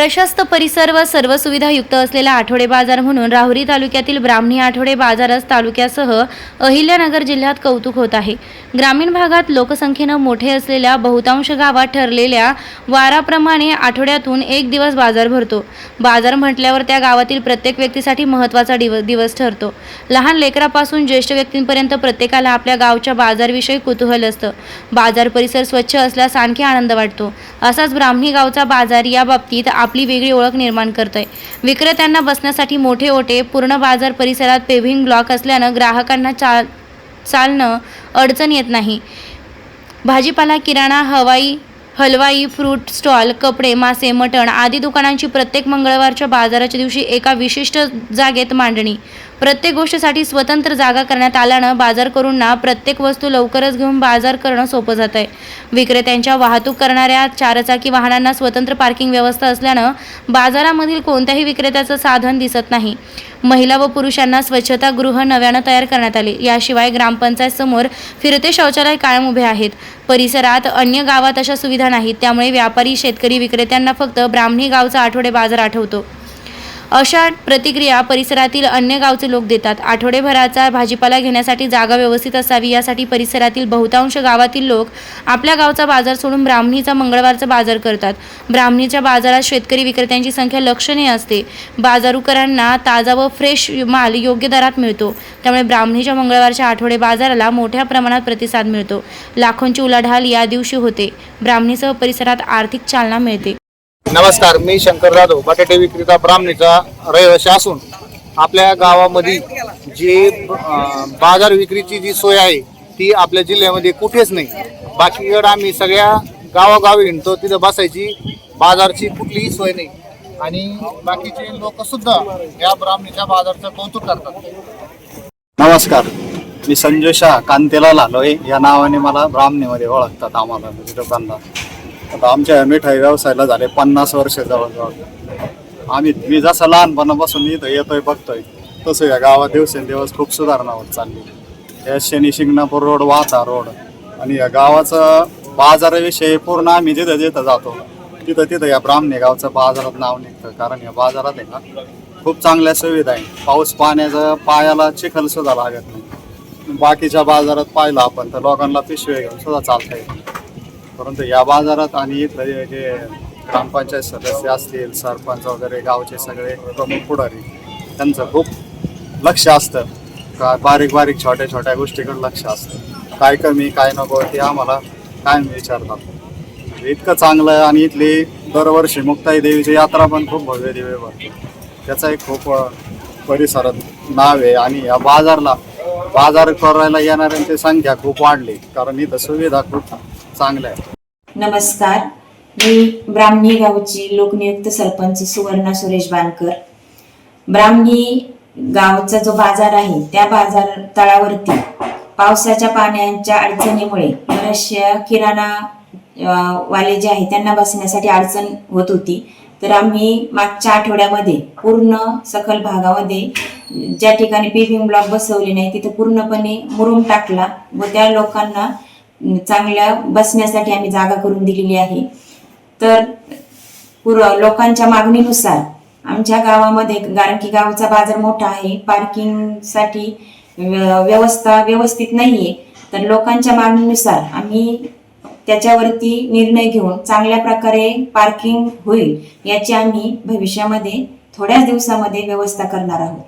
प्रशस्त परिसर व सर्व सुविधा युक्त असलेला आठवडे बाजार म्हणून राहुरी तालुक्यातील ब्राह्मणी आठवडे बाजारच तालुक्यासह अहिल्यानगर जिल्ह्यात कौतुक होत आहे. ग्रामीण भागात लोकसंख्येनं मोठे असलेल्या बहुतांश गावात ठरलेल्या वाराप्रमाणे आठवड्यातून एक दिवस बाजार भरतो. बाजार म्हटल्यावर त्या गावातील प्रत्येक व्यक्तीसाठी महत्त्वाचा दिव दिवस ठरतो. लहान लेकरापासून ज्येष्ठ व्यक्तींपर्यंत प्रत्येकाला आपल्या गावच्या बाजारविषयी कुतूहल असतं. बाजार परिसर स्वच्छ असल्यास आणखी आनंद वाटतो. असाच ब्राह्मणी गावचा बाजार या बाबतीत आपली वेगळी ओळख निर्माण करतोय. विक्रेत्यांना बसण्यासाठी मोठे ओटे पूर्ण बाजार परिसरात पेव्हिंग ब्लॉक असल्यानं ग्राहकांना चाल चालणं अडचण येत नाही. भाजीपाला किराणा हवाई हलवाई फ्रूट स्टॉल कपडे मासे मटण आदी दुकानांची प्रत्येक मंगळवारच्या बाजाराच्या दिवशी एका विशिष्ट जागेत मांडणी. प्रत्येक गोष्टीसाठी स्वतंत्र जागा करण्यात आल्यानं बाजार करूंना प्रत्येक वस्तू लवकरच घेऊन बाजार करणं सोपं जात आहे विक्रेत्यांच्या वाहतूक करणाऱ्या चारचाकी वाहनांना स्वतंत्र पार्किंग व्यवस्था असल्यानं बाजारामधील कोणत्याही विक्रेत्याचं साधन दिसत नाही. महिला व पुरुषांना स्वच्छतागृह नव्यानं तयार करण्यात आले. याशिवाय ग्रामपंचायत समोर फिरते शौचालय कायम उभे आहेत. परिसरात अन्य गावात अशा सुविधा नाहीत. त्यामुळे व्यापारी शेतकरी विक्रेत्यांना फक्त ब्राह्मणी गावचा आठवडे बाजार आठवतो. अशा प्रतिक्रिया परिसरातील अन्य गावचे लोक देतात. आठवडेभराचा भाजीपाला घेण्यासाठी जागा व्यवस्थित असावी यासाठी परिसरातील बहुतांश गावातील लोक आपल्या गावचा बाजार सोडून ब्राह्मणीचा मंगळवारचा बाजार करतात. ब्राह्मणीच्या बाजारात शेतकरी विक्रेत्यांची संख्या लक्षणीय असते. बाजारूकरांना ताजा व फ्रेश माल योग्य दरात मिळतो. त्यामुळे ब्राह्मणीच्या मंगळवारच्या आठवडे बाजाराला मोठ्या प्रमाणात प्रतिसाद मिळतो. लाखोंची उलाढाल या दिवशी होते. ब्राह्मणीसह परिसरात आर्थिक चालना मिळते. नमस्कार मी शंकर जाधव बटाटे विक्रेता ब्राह्मणीचा रहिवासी असून आपल्या गावामध्ये जी बाजार विक्रीची जी सोय आहे ती आपल्या जिल्ह्यामध्ये कुठेच नाही. बाकीकडे आम्ही सगळ्या गावागावी हिंडतो तिथं बसायची बाजारची कुठलीही सोय नाही. आणि बाकीचे लोक सुद्धा या ब्राह्मणीच्या बाजारचं कौतुक करतात. नमस्कार मी संजय शाह कांतेला लालोय या नावाने मला ब्राह्मणीमध्ये ओळखतात आम्हाला दुकानदार आता आमच्या मिठाई व्यवसायाला झाले पन्नास वर्ष जवळजवळ. आम्ही मी जसं लहानपणापासून इथं येतोय बघतोय तसं या गावात दिवसेंदिवस खूप सुधारणा होत चालली. या शनी शिंगणापूर रोड वाहता रोड आणि या गावाचं बाजाराविषयी पूर्ण आम्ही जिथं जिथं जातो तिथं तिथं या ब्राह्मणे गावचं बाजारात नाव निघतं. कारण या बाजारात आहे ना खूप चांगल्या सुविधा आहे पाऊस पाण्याचं पायाला चिखल सुद्धा लागत नाही. बाकीच्या बाजारात पाहिलं आपण तर लोकांना पिशवी घेऊन सुद्धा चालता येईल परंतु या बाजारात आणि इथलं जे- जे ग्रामपंचायत सदस्य असतील सरपंच वगैरे गावचे सगळे प्रमुख पुढारी त्यांचं खूप लक्ष असतं. का बारीक बारीक छोट्या छोट्या गोष्टीकडे लक्ष असतं. काय कमी काय नको ते आम्हाला कायम विचारतात. इतकं चांगलं आहे आणि इथली दरवर्षी मुक्ताई देवीची यात्रा पण खूप भव्य दिव्य भरते. त्याचा एक खूप परिसरात नाव आहे आणि या बाजारला बाजार करायला येणाऱ्यांची संख्या खूप वाढली. कारण इथं सुविधा खूप चांगलं आहे. नमस्कार. मी ब्राह्मणी गावची लोकनियुक्त सरपंच सुवर्णा सुरेश बानकर. ब्राह्मणी गावचा जो बाजार आहे त्या बाजार तळावरती पावसाच्या पाण्याच्या अडचणीमुळे बऱ्याचशा किराणा वाले जे आहे त्यांना बसण्यासाठी अडचण होत होती. तर आम्ही मागच्या आठवड्यामध्ये पूर्ण सखल भागामध्ये ज्या ठिकाणी पेव्हिंग ब्लॉक बसवले नाही तिथे पूर्णपणे मुरुम टाकला व त्या लोकांना चांगल्या बसण्यासाठी आम्ही जागा करून दिलेली आहे. तर पुर लोकांच्या मागणीनुसार आमच्या गावामध्ये कारण की गावचा बाजार मोठा आहे पार्किंगसाठी व्य- व्यवस्था व्यवस्थित नाहीये तर लोकांच्या मागणीनुसार आम्ही त्याच्यावरती निर्णय घेऊन चांगल्या प्रकारे पार्किंग होईल याची आम्ही भविष्यामध्ये थोड्याच दिवसामध्ये व्यवस्था करणार आहोत.